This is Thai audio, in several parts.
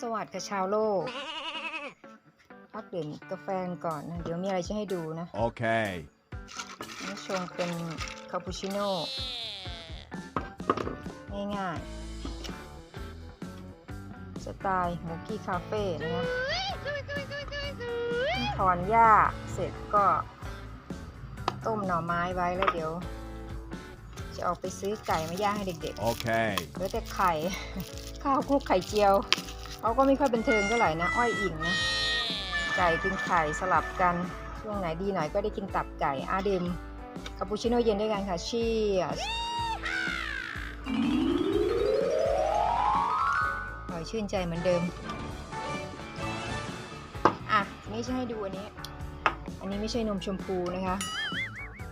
สวัสดิ์กับชาวโลกพักดื่มกาแฟกันก่อนนะ เดี๋ยวมีอะไรจะให้ดูนะ Okay. นี่ชงเป็นคาปูชิโน่ง่ายๆ สไตล์มูกี้คาเฟ่นะคะเพิ่งถอนหญ้าเสร็จก็ต้มหน่อไม้ไว้แล้วเดี๋ยว จะออกไปซื้อไก่มาย่างให้เด็กๆ Okay. เหลือแต่ไข่ ข้าวคลุกไข่เจียว เขาก็ไม่ค่อยบันเทิงเท่าไหร่นะ อ้อยอิ่มนะ ไก่กินไข่สลับกัน ช่วงไหนดีหน่อยก็ได้กินตับไก่อาดิมคาปูชิโน่เย็นด้วยกันค่ะชีสอร่อยชื่นใจเหมือนเดิม อะ นี่จะให้ดูอันนี้ อันนี้ไม่ใช่นมชมพูนะคะ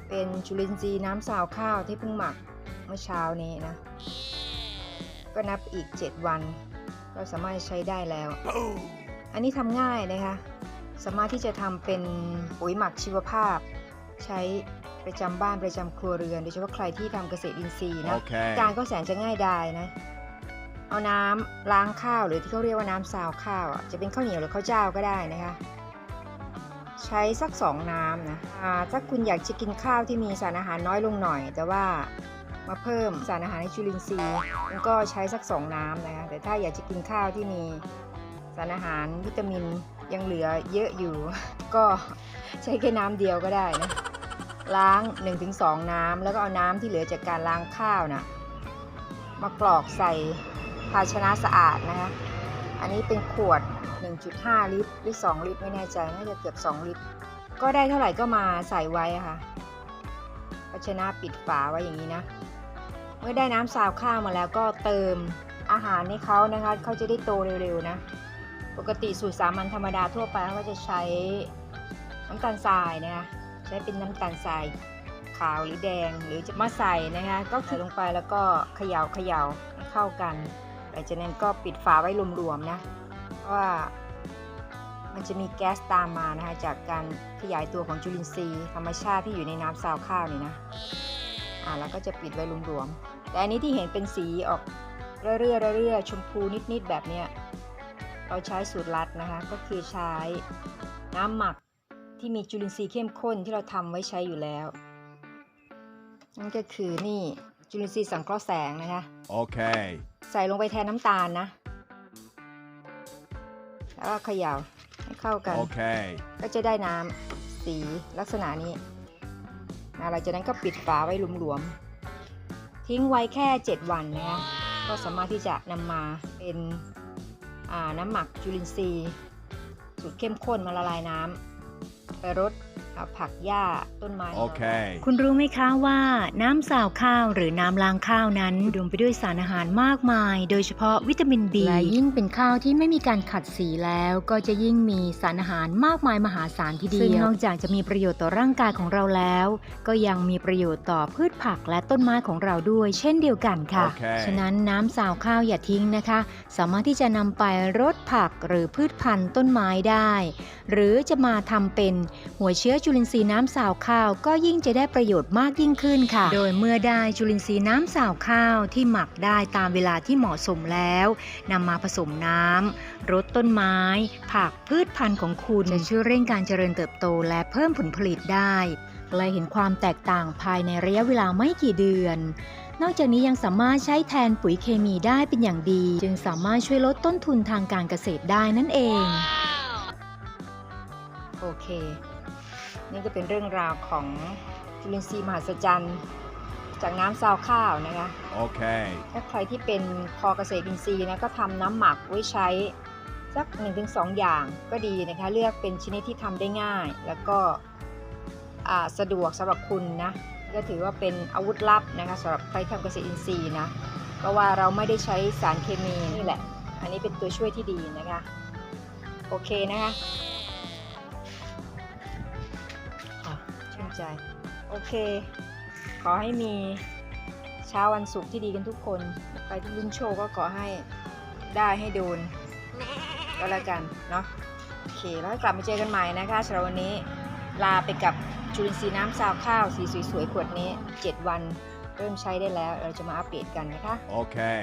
เป็นจุลินทรีย์น้ำสาวข้าวที่เพิ่งหมักเมื่อเช้านี้นะ ก็นับอีก 7 วัน ก็สามารถใช้ได้แล้ว อันนี้ทำง่ายนะคะ สามารถที่จะทำเป็นปุ๋ยหมักชีวภาพ ใช้ประจำบ้านประจำครัวเรือน โดยเฉพาะใครที่ทำเกษตรอินทรีย์นะ Okay. การก็แสนจะง่ายดายนะ เอาน้ำล้างข้าวหรือที่เขาเรียกว่าน้ำซาวข้าวอะจะเป็นข้าวเหนียวหรือข้าวเจ้าก็ได้นะคะใช้สักสองน้ำนะอ่าถ้าคุณอยากจะกินข้าวที่มีสารอาหารน้อยลงหน่อย แต่ว่า มาเพิ่มสารอาหารในจุลินทรีย์มันก็ใช้สักสองน้ำนะคะแต่ถ้าอยากจะกินข้าวที่มีสารอาหารวิตามินยังเหลือเยอะอยู่ ก็ใช้แค่น้ำเดียวก็ได้นะล้าง 1-2 น้ำแล้วก็เอาน้ำที่เหลือจากการล้างข้าวนะมากรอกใส่ภาชนะสะอาดนะคะอันนี้เป็นขวด 1.5 ลิตรหรือ 2 ลิตรไม่แน่ใจน่าจะเกือบ 2 ลิตร ก็ได้เท่าไหร่ก็มาใส่ไว้ะค่ะาชนะปิดฝาไว้อย่างนี้นะ เมื่อได้น้ำซาวข้าวมาแล้วก็เติมอาหารให้เขานะคะเขาจะได้โตเร็วๆนะ ปกติสูตรสามัญธรรมดาทั่วไปเขาก็จะใช้น้ำตาลทรายนะคะใช้เป็นน้ำตาลทรายขาวหรือแดงหรือจะมาใส่นะคะก็คือลงไปแล้วก็เขย่าเขย่าให้เข้ากันหลังจากนั้นก็ปิดฝาไว้รวมๆนะเพราะว่า มันจะมีแก๊สตามมานะคะจากการขยายตัวของจุลินทรีย์ ธรรมชาติที่อยู่ในน้ำซาวข้าวนี่นะอ่าแล้วก็จะปิดไว้รวมๆแต่อันนี้ที่เห็นเป็นสีออกเรื่อยๆเรื่อยๆชมพูนิดๆแบบเนี้ยเราใช้สูตรลัดนะคะก็คือใช้น้ำหมักที่มีจุลินทรีย์เข้มข้นที่เราทำไว้ใช้อยู่แล้ว นั่นก็คือนี่จุลินทรีย์สังเคราะห์แสงนะคะ Okay. ใส่ลงไปแทนน้ำตาลนะ แล้วก็เขย่าให้ เข้ากัน Okay. ก็จะได้น้ำสีลักษณะนี้นะหลังจากนั้นก็ปิดฝาไว้หลวมๆ ทิ้งไว้แค่ 7 วันนะคะก็สามารถที่จะนำมาเป็นอ่าน้ำหมักจุลินทรีย์สูตรเข้มข้นมาละลายน้ำไปรดอ่า ผักหญ้าต้นไม้ Okay. คุณรู้ไหมคะว่าน้ำสาวข้าวหรือน้ำล้างข้าวนั้นอุดมไปด้วยสารอาหารมากมาย โดยเฉพาะวิตามิน B และยิ่งเป็นข้าวที่ไม่มีการขัดสีแล้วก็จะยิ่งมีสารอาหารมากมายมหาศาลทีเดียวซึ่งนอกจากจะมีประโยชน์ต่อร่างกายของเราแล้ว ก็ยังมีประโยชน์ต่อพืชผักและต้นไม้ของเราด้วย เช่นเดียวกันค่ะโอเคฉะนั้นน้ำสาวข้าวอย่าทิ้งนะคะ สามารถที่จะนำไปรดผักหรือพืชพันธุ์ต้นไม้ได้ หรือจะมาทำเป็นหัวเชื้อจุลินทรีย์น้ำสาวข้าว ก็ยิ่งจะได้ประโยชน์มากยิ่งขึ้นค่ะ โดยเมื่อได้จุลินทรีย์น้ำสาวข้าวที่หมักได้ตามเวลาที่เหมาะสมแล้วนำมาผสมน้ำรดต้นไม้ ผักพืชพันธุ์ของคุณจะช่วยเร่งการเจริญเติบโตและเพิ่มผลผลิตได้และเห็นความแตกต่างภายในระยะเวลาไม่กี่เดือน นอกจากนี้ยังสามารถใช้แทนปุ๋ยเคมีได้เป็นอย่างดี จึงสามารถช่วยลดต้นทุนทางการเกษตรได้นั่นเอง โอเค นี่ก็เป็นเรื่องราวของจุลินทรีย์มหัศจรรย์จากน้ำซาวข้าวนะคะ Okay. ถ้าใครที่เป็นคอเกษตรอินทรีย์นะก็ทำน้ำหมักไว้ใช้สัก 1-2 อย่างก็ดีนะคะ เลือกเป็นชนิดที่ทำได้ง่าย แล้วก็อ่าสะดวกสำหรับคุณนะก็ถือว่าเป็นอาวุธลับนะคะสำหรับใครทำเกษตรอินทรีย์นะเพราะว่าเราไม่ได้ใช้สารเคมีนี่แหละ อันนี้เป็นตัวช่วยที่ดีนะคะ โอเคนะคะอะ ใจ โอเค ขอให้มีเช้าวันศุกร์ที่ดีกันทุกคน ไปที่ลุ้นโชว์ก็ขอให้ได้ให้โดน ก็แล้วกัน เนาะโอเค แล้วกลับมาเจอกันใหม่นะคะสำหรับวันนี้ ลาไปกับจุลินทรีย์น้ำซาวข้าว สีสวยๆ ขวดนี้ 7 วันเริ่มใช้ได้แล้ว เราจะมาอัปเดตกันนะคะ Okay.